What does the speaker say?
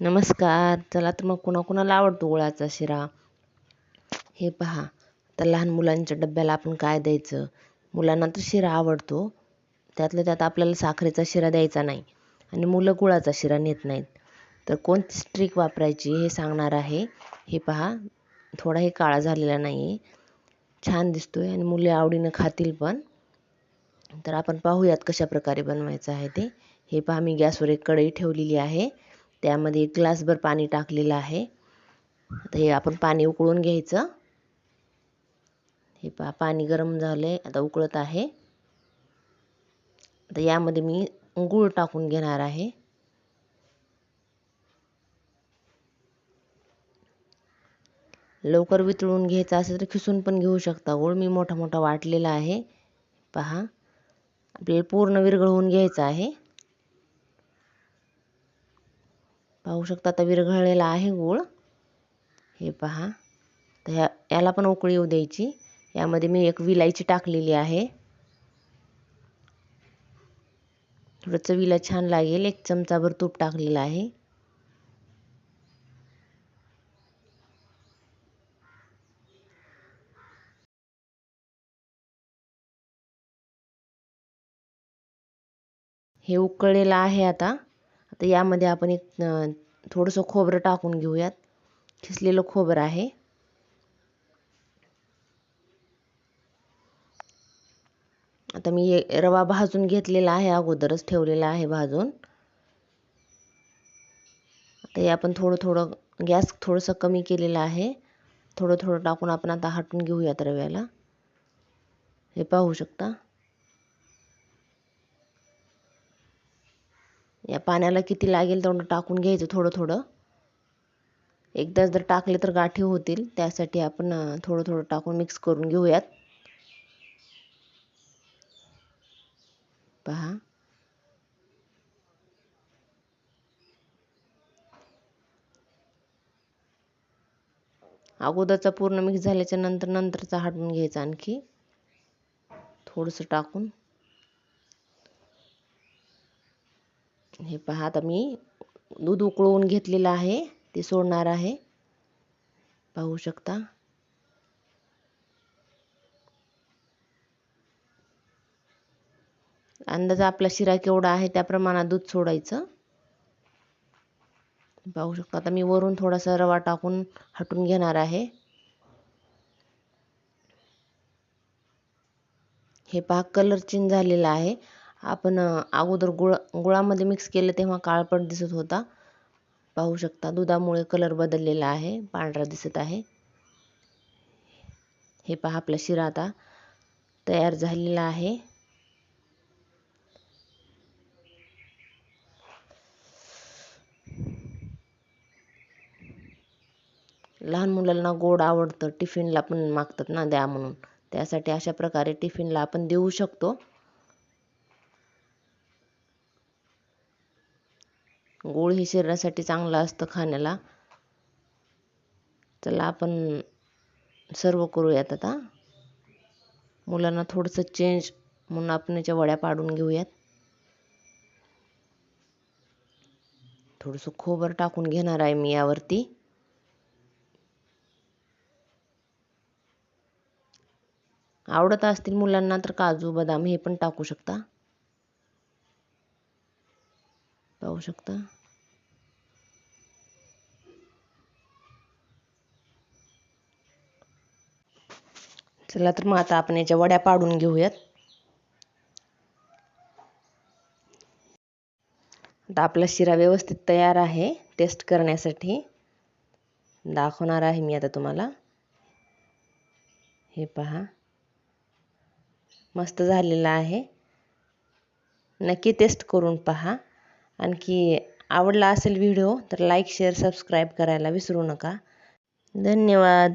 नमस्कार. चला तर मग कुणाकुणाला आवडतो गुळाचा शिरा? हे पहा. तर लहान मुलांच्या डब्याला आपण काय द्यायचं? मुलांना तर शिरा आवडतो. त्यातल्या त्यात आपल्याला साखरेचा शिरा द्यायचा नाही आणि मुलं गुळाचा शिरा नेत नाहीत. तर कोणती स्ट्रिक वापरायची हे सांगणार आहे. हे पहा. थोडाही काळा झालेला नाही आहे छान दिसतो आहे आणि मुले आवडीनं खातील पण. तर आपण पाहूयात कशा प्रकारे बनवायचं आहे ते. हे पहा मी गॅसवर एक कढई ठेवलेली आहे. त्यामध्ये एक ग्लासभर पाणी टाकलेलं आहे. आता हे आपण पाणी उकळून घ्यायचं. हे पहा पाणी गरम झालं आहे आता उकळत आहे. आता यामध्ये मी गूळ टाकून घेणार आहे. लवकर वितळून घ्यायचा असेल तर खिसून पण घेऊ शकता. गूळ मी मोठा मोठा वाटलेला आहे. पहा आपल्याला पूर्ण विरघळवून घ्यायचा आहे. पाहू शकता आता विरघळलेला आहे गूळ हे पहा. तर ह्या याला पण उकळी येऊ द्यायची. यामध्ये मी एक विलायची टाकलेली आहे. थोडं चवीला छान लागेल. एक चमचाभर तूप टाकलेलं आहे. हे उकळलेलं आहे आता. तर यामध्ये आपण एक थोडंसं खोबरं टाकून घेऊयात. खिसलेलं खोबरं आहे. आता मी रवा भाजून घेतलेला आहे अगोदरच ठेवलेला आहे भाजून. आता हे आपण थोडं थोडं गॅस थोडंसं कमी केलेलं आहे. थोडं थोडं टाकून आपण आता हटून घेऊयात रव्याला. हे पाहू शकता? या पाण्याला किती लागेल तेवढं टाकून घ्यायचं थोडं थोडं. एकदाच जर टाकले तर गाठी होतील त्यासाठी आपण थोडं थोडं टाकून मिक्स करून घेऊयात. पहा. अगोदरचा पूर्ण मिक्स झाल्याच्यानंतर नंतरचा हटवून घ्यायचा आणखी. थोडंसं टाकून. हे पहा आता मी दूध उकळवून घेतलेलं आहे ते सोडणार आहे. पाहू शकता. अंदाज आपला शिरा केवढा आहे त्या प्रमाणात दूध सोडायचं. पाहू शकता आता मी वरून थोडासा रवा टाकून हटून घेणार आहे. हे पहा कलर चेंज झालेला आहे. आपण अगोदर गुळ गुळामध्ये मिक्स केलं तेव्हा काळपट दिसत होता. पाहू शकता दुधामुळे कलर बदललेला आहे पांढरा दिसत आहे. हे पहा आपला शिरा आता तयार झालेला आहे. लहान मुलांना गोड आवडतं टिफिनला पण मागतात ना द्या म्हणून. त्यासाठी अशा प्रकारे टिफिनला आपण देऊ शकतो. गूळ हे शरीरासाठी चांगलं असतं खाण्याला. चला आपण सर्व करूयात आता. मुलांना थोडंसं चेंज म्हणून आपण याच्या वड्या पाडून घेऊयात. थोडंसं खोबर टाकून घेणार आहे मी यावरती. आवडत असतील मुलांना तर काजू बदाम हे पण टाकू शकता. पाहू शकता. चला तर मग आता आपण याच्या वड्या पाडून घेऊयात. आता आपला शिरा व्यवस्थित तयार आहे टेस्ट करण्यासाठी. दाखवणार आहे मी आता तुम्हाला. हे पहा. मस्त झालेला आहे. नक्की टेस्ट करून पहा. आणखी आवडला असेल व्हिडिओ तर लाईक शेअर सबस्क्राईब करायला विसरू नका. धन्यवाद.